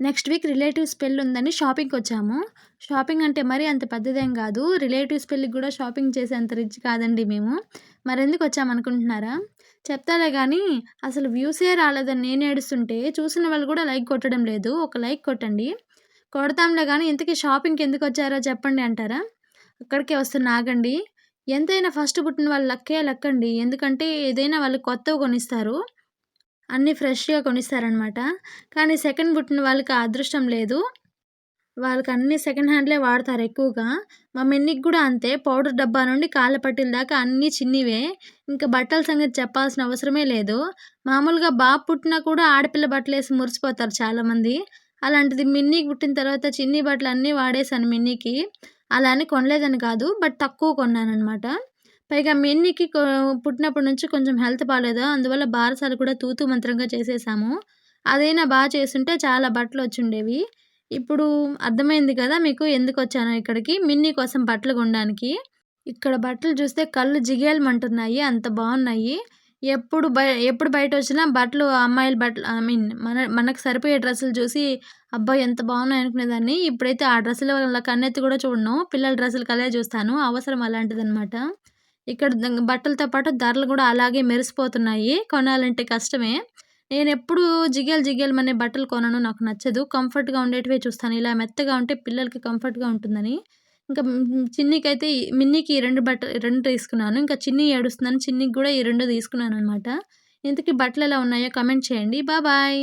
Next week relatives పెళ్ళి ఉందని షాపింగ్‌కొచ్చాము. Shopping అంటే మరీ అంత పెద్దదేం కాదు రిలేటివ్స్ పెళ్ళికి కూడా షాపింగ్ చేసేంత రిచ్ కాదండి మేము. మరెందుకు వచ్చామనుకుంటున్నారా చెప్తాలే కానీ అసలు వ్యూసే రాలేదని నేను ఏడుస్తుంటే చూసిన వాళ్ళు కూడా లైక్ కొట్టడం లేదు. ఒక లైక్ కొట్టండి. కొడతాంలే కానీ ఇంతకీ షాపింగ్‌కెందుకొచ్చారో చెప్పండి అంటారా? అక్కడికే వస్తున్న ఆగండి. ఎంతైనా ఫస్ట్ పుట్టిన వాళ్ళు లక్కే లక్కండి. ఎందుకంటే, ఏదైనా వాళ్ళు కొత్తవి కొనిస్తారు. అన్నీ ఫ్రెష్‌గా కొనిస్తారనమాట. కానీ సెకండ్ పుట్టిన వాళ్ళకి అదృష్టం లేదు. వాళ్ళకి అన్ని సెకండ్ హ్యాండ్‌లే వాడతారు ఎక్కువగా. మా మిన్నికి కూడా అంతే. పౌడర్ డబ్బా నుండి కాళ్ళ పట్టిల దాకా అన్నీ చిన్నివే. ఇంకా బట్టల సంగతి చెప్పాల్సిన అవసరమే లేదు. మామూలుగా బాబు పుట్టినా కూడా ఆడపిల్ల బట్టలేసి మురిసిపోతారు చాలామంది. అలాంటిది మిన్నీకి పుట్టిన తర్వాత చిన్ని బట్టలు అన్నీ వాడేశాను మిన్నీకి. అలా అని కొనలేదని కాదు. బట్ తక్కువ కొన్నాననమాట. పైగా మిన్నికి పుట్టినప్పటి నుంచి కొంచెం హెల్త్ బాగాలేదు అందువల్ల బారసాలు కూడా తూతు మంత్రంగా చేసేసాము. అదైనా బాగా చేసుంటే చాలా బట్టలు వచ్చిండేవి ఇప్పుడు అర్థమైంది కదా మీకు ఎందుకు వచ్చాను ఇక్కడికి. మిన్నీ కోసం బట్టలు కొనడానికి. ఇక్కడ బట్టలు చూస్తే కళ్ళు జిగేల్మంటున్నాయి. అంత బాగున్నాయి ఎప్పుడు బయ ఎప్పుడు బయట వచ్చినా బట్టలు అమ్మాయిల బట్టలు ఐ మీన్ మన మనకు సరిపోయే డ్రెస్సులు చూసి అబ్బాయి ఎంత బాగున్నాయి అనుకునేదాన్ని. ఇప్పుడైతే ఆ డ్రెస్సుల వల్ల కన్నెత్తి కూడా చూడను. పిల్లల డ్రెస్సులు కలే చూస్తాను. అవసరం అలాంటిదనమాట. ఇక్కడ బట్టలతో పాటు ధరలు కూడా అలాగే మెరిసిపోతున్నాయి. కొనాలంటే కష్టమే. నేనెప్పుడూ జిగేలు జిగేల్‌మనే బట్టలు కొనను. నాకు నచ్చదు. కంఫర్ట్‌గా ఉండేటివే చూస్తాను. ఇలా మెత్తగా ఉంటే పిల్లలకి కంఫర్ట్‌గా ఉంటుందని. ఇంకా హ్మ్, చిన్నికైతే మిన్నీకి ఈ 2 బట్ట రెండు తీసుకున్నాను. ఇంకా చిన్ని ఏడుస్తున్నాను చిన్నికి కూడా ఈ రెండు తీసుకున్నాను అనమాట ఇంతకీ ఎలా ఉన్నాయో కమెంట్ చేయండి. బాబాయ్